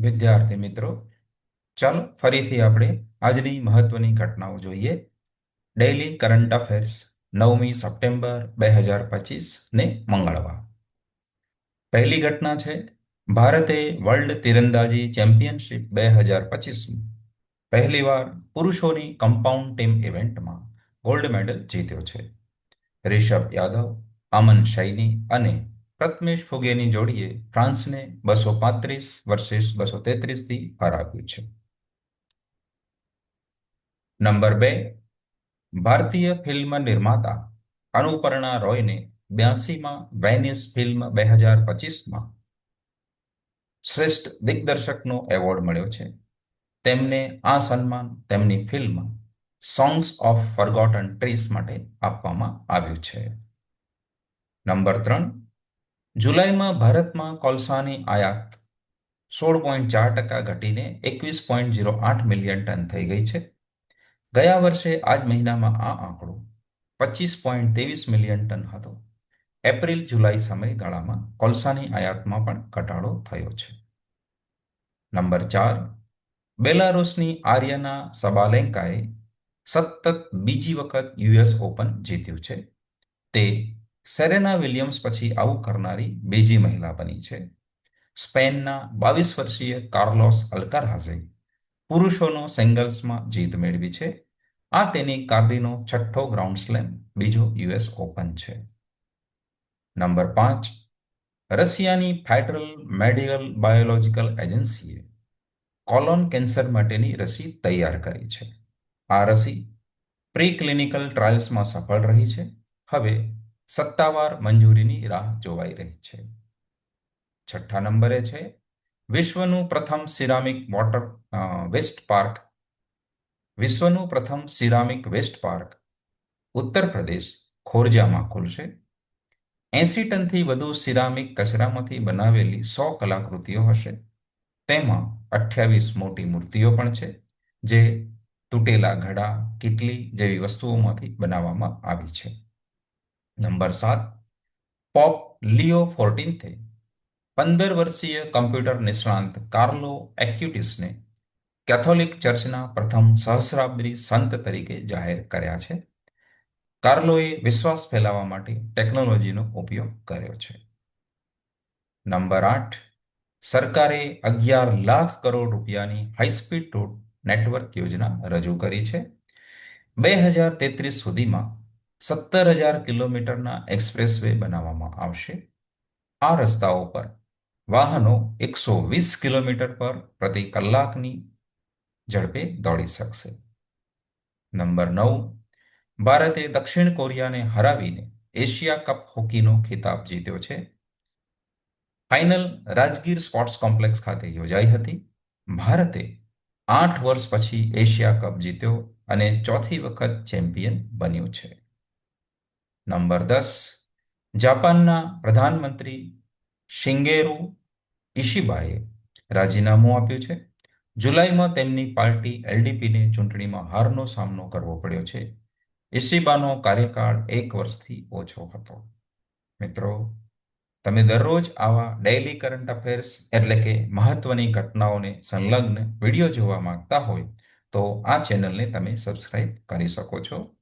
વિદ્યાર્થી મિત્રો, ચાલો ફરીથી આપણે આજની મહત્વની ઘટનાઓ જોઈએ. ડેઇલી કરંટ અફેર્સ નવમી સપ્ટેમ્બર બે હજાર પચીસ ને મંગળવાર. પહેલી ઘટના છે, ભારતે વર્લ્ડ તીરંદાજી ચેમ્પિયનશિપ બે હજાર પચીસમાં પહેલીવાર પુરુષોની કમ્પાઉન્ડ ટીમ ઇવેન્ટમાં ગોલ્ડ મેડલ જીત્યો છે. રિષભ યાદવ, અમન શૈની અને પ્રથમેશ ફુગેની જોડીએ ફ્રાન્સને બસો પાંત્રીસ વર્સિસ બસો તેત્રીસથી હરાવ્યું છે. નંબર બે, ભારતીય ફિલ્મ નિર્માતા અનુપર્ણા રોયને બ્યાસીમાં વેનિસ ફિલ્મ બે હજાર પચીસમાં શ્રેષ્ઠ દિગ્દર્શકનો એવોર્ડ મળ્યો છે. તેમને આ સન્માન તેમની film songs of forgotten trees માટે આપવામાં આવ્યું છે. નંબર ત્રણ જુલાઈમાં ભારતમાં કોલસાની આયાત સોળ પોઈન્ટ ચાર ટકા ઘટીને એકવીસ પોઈન્ટ ઝીરો આઠ મિલિયન ટન થઈ ગઈ છે. ગયા વર્ષે આ જ મહિનામાં આ આંકડો પચીસ પોઈન્ટ ત્રેવીસ મિલિયન ટન હતો. એપ્રિલ જુલાઈ સમયગાળામાં કોલસાની આયાતમાં પણ ઘટાડો થયો છે. નંબર ચાર, બેલારુસની આર્યના સબાલેન્કાએ સતત બીજી વખત યુએસ ઓપન જીત્યું છે. તે સેરેના વિલિયમ્સ પછી આવું કરનારી બીજી મહિલા બની છે. સ્પેનના બાવીસ વર્ષીય કાર્લોસ અલ્કારહાઝે પુરુષોનો સિંગલ્સમાં જીત મેળવી છે. આ તેની કારદીનો છઠ્ઠો ગ્રાઉન્ડ સ્લેમ, બીજો યુએસ ઓપન છે. નંબર પાંચ, રશિયાની ફેડરલ મેડિકલ બાયોલોજીકલ એજન્સીએ કોલોન કેન્સર માટેની રસી તૈયાર કરી છે. આ રસી પ્રી ક્લિનિકલ ટ્રાયલ્સમાં સફળ રહી છે. હવે સત્તાવાર મંજૂરીની રાહ જોવાઈ રહી છે. છઠ્ઠા નંબરે છે, વિશ્વનું પ્રથમ સિરામિક વોટર વેસ્ટ પાર્ક. વિશ્વનું પ્રથમ ceramic waste park Uttar Pradesh ખોરજામાં ખુલશે. એસી ટનથી વધુ સિરામિક કચરામાંથી બનાવેલી સો કલાકૃતિઓ હશે. તેમાં અઠ્યાવીસ મોટી મૂર્તિઓ પણ છે, જે તૂટેલા ઘડા, કીટલી જેવી વસ્તુઓમાંથી બનાવવામાં આવી છે. નંબર સાત, પોપ લિયો ફોર્ટીન્થે પંદર વર્ષીય કમ્પ્યુટર નિષ્ણાંત કાર્લો એક્યુટિસને કેથોલિક ચર્ચના પ્રથમ સહસ્રાબ્દી સંત તરીકે જાહેર કર્યા છે. કાર્લોએ વિશ્વાસ ફેલાવવા માટે ટેકનોલોજીનો ઉપયોગ કર્યો છે. નંબર આઠ, સરકારે અગિયાર લાખ કરોડ રૂપિયાની હાઈસ્પીડ રોડ નેટવર્ક યોજના રજૂ કરી છે. બે હજાર તેત્રીસ સુધીમાં સત્તર હજાર કિલોમીટરના એક્સપ્રેસવે બનાવવામાં આવશે. આ રસ્તાઓ પર વાહનો એકસો વીસ કિલોમીટર પર પ્રતિ કલાકની ઝડપે દોડી શકશે. નંબર નવ, ભારતે દક્ષિણ કોરિયાને હરાવીને એશિયા કપ હોકીનો ખિતાબ જીત્યો છે. ફાઇનલ રાજગીર સ્પોર્ટ્સ કોમ્પ્લેક્સ ખાતે યોજાઈ હતી. ભારતે આઠ વર્ષ પછી એશિયા કપ જીત્યો અને ચોથી વખત ચેમ્પિયન બન્યું છે. નંબર દસ, જાપાનના પ્રધાનમંત્રી શિંગેરુ ઇશિબાએ રાજીનામું આપ્યું છે. જુલાઈમાં તેમની પાર્ટી એલડીપીને ચૂંટણીમાં હારનો સામનો કરવો પડ્યો છે. ઇશિબાનો કાર્યકાળ એક વર્ષથી ઓછો હતો. મિત્રો, તમે દરરોજ આવા ડેઇલી કરંટ અફેર્સ એટલે કે મહત્વની ઘટનાઓને સંલગ્ન વીડિયો જોવા માંગતા હોય તો આ ચેનલને તમે સબસ્ક્રાઇબ કરી શકો છો.